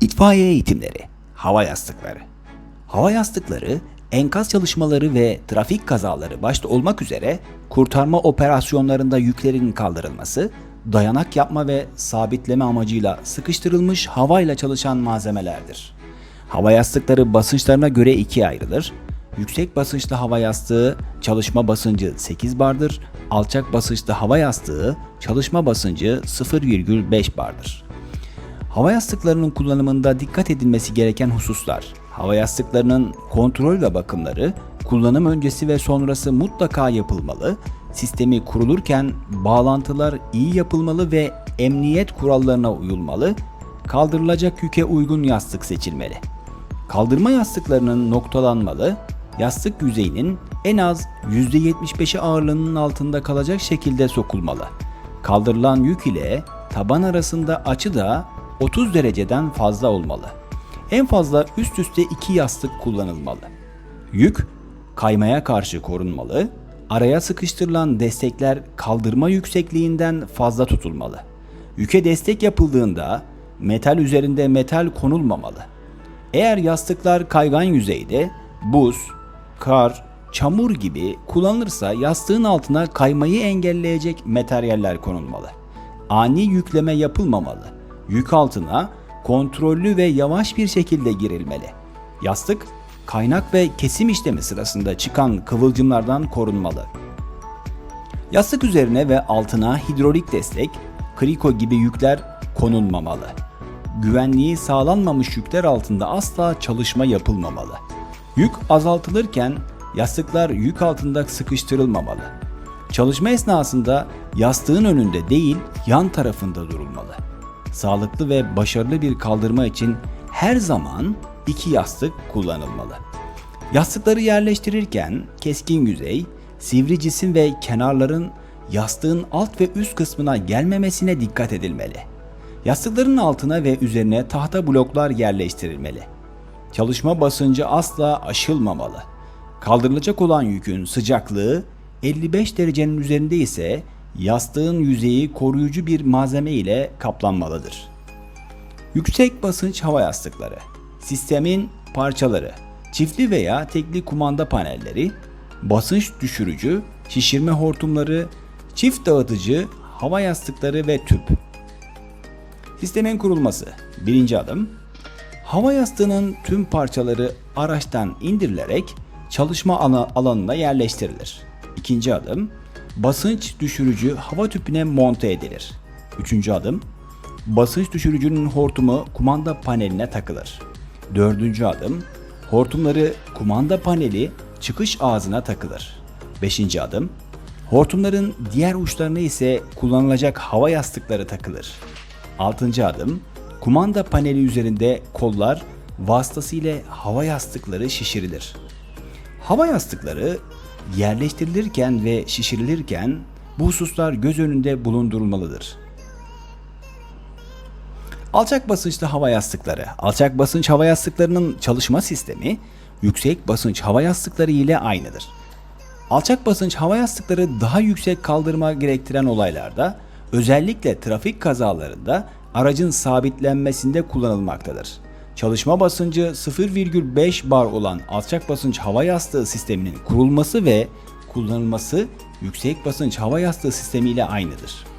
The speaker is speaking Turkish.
İtfaiye eğitimleri, hava yastıkları. Hava yastıkları, enkaz çalışmaları ve trafik kazaları başta olmak üzere kurtarma operasyonlarında yüklerin kaldırılması, dayanak yapma ve sabitleme amacıyla sıkıştırılmış havayla çalışan malzemelerdir. Hava yastıkları basınçlarına göre ikiye ayrılır. Yüksek basınçlı hava yastığı çalışma basıncı 8 bardır, alçak basınçlı hava yastığı çalışma basıncı 0,5 bardır. Hava yastıklarının kullanımında dikkat edilmesi gereken hususlar. Hava yastıklarının kontrol ve bakımları kullanım öncesi ve sonrası mutlaka yapılmalı. Sistemi kurulurken bağlantılar iyi yapılmalı ve emniyet kurallarına uyulmalı. Kaldırılacak yüke uygun yastık seçilmeli. Kaldırma yastıklarının noktalanmalı, yastık yüzeyinin en az %75'i ağırlığının altında kalacak şekilde sokulmalı. Kaldırılan yük ile taban arasında açı da 30 dereceden fazla olmalı. En fazla üst üste iki yastık kullanılmalı. Yük kaymaya karşı korunmalı. Araya sıkıştırılan destekler kaldırma yüksekliğinden fazla tutulmalı. Yüke destek yapıldığında metal üzerinde metal konulmamalı. Eğer yastıklar kaygan yüzeyde buz, kar, çamur gibi kullanılırsa yastığın altına kaymayı engelleyecek materyaller konulmalı. Ani yükleme yapılmamalı. Yük altına kontrollü ve yavaş bir şekilde girilmeli. Yastık kaynak ve kesim işlemi sırasında çıkan kıvılcımlardan korunmalı. Yastık üzerine ve altına hidrolik destek, kriko gibi yükler konulmamalı. Güvenliği sağlanmamış yükler altında asla çalışma yapılmamalı. Yük azaltılırken yastıklar yük altında sıkıştırılmamalı. Çalışma esnasında yastığın önünde değil yan tarafında durulmalı. Sağlıklı ve başarılı bir kaldırma için her zaman iki yastık kullanılmalı. Yastıkları yerleştirirken keskin yüzey, sivri cisim ve kenarların yastığın alt ve üst kısmına gelmemesine dikkat edilmeli. Yastıkların altına ve üzerine tahta bloklar yerleştirilmeli. Çalışma basıncı asla aşılmamalı. Kaldırılacak olan yükün sıcaklığı 55 derecenin üzerinde ise yastığın yüzeyi koruyucu bir malzeme ile kaplanmalıdır. Yüksek basınç hava yastıkları. Sistemin parçaları. Çiftli veya tekli kumanda panelleri, basınç düşürücü, şişirme hortumları, çift dağıtıcı, hava yastıkları ve tüp. Sistemin kurulması. Birinci adım. Hava yastığının tüm parçaları araçtan indirilerek çalışma ala- alanına yerleştirilir. İkinci adım. Basınç düşürücü hava tüpüne monte edilir. Üçüncü adım. Basınç düşürücünün hortumu kumanda paneline takılır. Dördüncü adım. Hortumları kumanda paneli çıkış ağzına takılır. Beşinci adım. Hortumların diğer uçlarına ise kullanılacak hava yastıkları takılır. Altıncı adım. Kumanda paneli üzerinde kollar vasıtasıyla hava yastıkları şişirilir. Hava yastıkları yerleştirilirken ve şişirilirken bu hususlar göz önünde bulundurulmalıdır. Alçak basınçlı hava yastıkları. Alçak basınç hava yastıklarının çalışma sistemi yüksek basınç hava yastıkları ile aynıdır. Alçak basınç hava yastıkları daha yüksek kaldırma gerektiren olaylarda, özellikle trafik kazalarında aracın sabitlenmesinde kullanılmaktadır. Çalışma basıncı 0,5 bar olan alçak basınç hava yastığı sisteminin kurulması ve kullanılması yüksek basınç hava yastığı sistemi aynıdır.